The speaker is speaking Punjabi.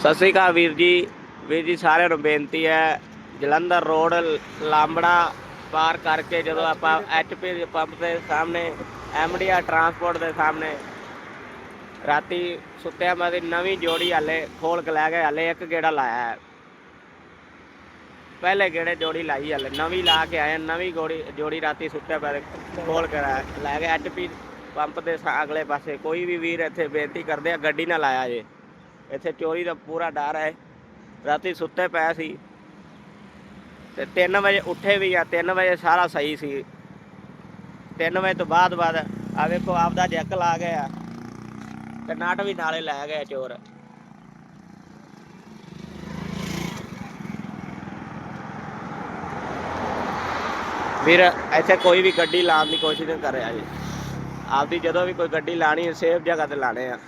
ਸਤਿ ਸ੍ਰੀ ਅਕਾਲ ਵੀਰ ਜੀ। ਵੀਰ ਜੀ, ਸਾਰਿਆਂ ਨੂੰ ਬੇਨਤੀ ਹੈ, ਜਲੰਧਰ ਰੋਡ, ਲਾਂਬੜਾ ਪਾਰ ਕਰਕੇ ਜਦੋਂ ਆਪਾਂ ਐਚਪੀ ਦੇ ਪੰਪ ਦੇ ਸਾਹਮਣੇ ਐਮਡੀਆ ਟਰਾਂਸਪੋਰਟ ਦੇ ਸਾਹਮਣੇ ਰਾਤੀ ਸੁੱਤਿਆ ਮੈਂ ਦੀ ਨਵੀਂ ਜੋੜੀ ਹਾਲੇ ਖੋਲ ਕੇ ਲੈ ਗਏ, ਹਾਲੇ ਇੱਕ ਗੇੜਾ ਲਾਇਆ ਹੈ। ਪਹਿਲੇ ਗੇੜੇ ਜੋੜੀ ਲਾਈ ਹਾਲੇ, ਨਵੀਂ ਲਾ ਕੇ ਆਏ ਨਵੀਂ ਗੋੜੀ, ਜੋੜੀ ਰਾਤੀ ਸੁੱਤਿਆ ਪੈ ਖੋਲ ਕੇ ਲੈ- ਲੈ ਗਏ ਐਚਪੀ ਪੰਪ ਦੇ ਅਗਲੇ ਪਾਸੇ। ਕੋਈ ਵੀ ਵੀਰ ਇੱਥੇ ਬੇਨਤੀ ਕਰਦੇ ਆ, ਗੱਡੀ ਨਾ ਲਾਇਆ ਜੇ। ਇੱਥੇ ਚੋਰੀ ਦਾ ਪੂਰਾ ਡਰ ਹੈ। ਰਾਤੀ ਸੁੱਤੇ ਪਏ ਸੀ ਤੇ 3 ਵਜੇ ਉੱਠੇ ਵੀ ਆ 3 ਵਜੇ ਸਾਰਾ ਸਹੀ ਸੀ। 3 ਵਜੇ ਤੋਂ ਬਾਅਦ ਬਾਅਦ ਆ ਵੇਖੋ, ਆਪਦਾ ਜੈਕ ਲਾ ਗਿਆ। ਤੇ ਨਟ ਵੀ ਨਾਲੇ ਲੈ ਗਿਆ ਚੋਰ। ਵੀਰ, ਇੱਥੇ ਕੋਈ ਵੀ ਗੱਡੀ ਲਾਉਣ ਦੀ ਕੋਸ਼ਿਸ਼ ਨਹੀਂ ਕਰ ਰਿਹਾ ਜੀ। ਆਪਦੀ ਜਦੋਂ ਵੀ ਕੋਈ ਗੱਡੀ ਲਾਣੀ ਸੇਫ ਜਗ੍ਹਾ ਤੇ ਲਾਣੇ ਆ।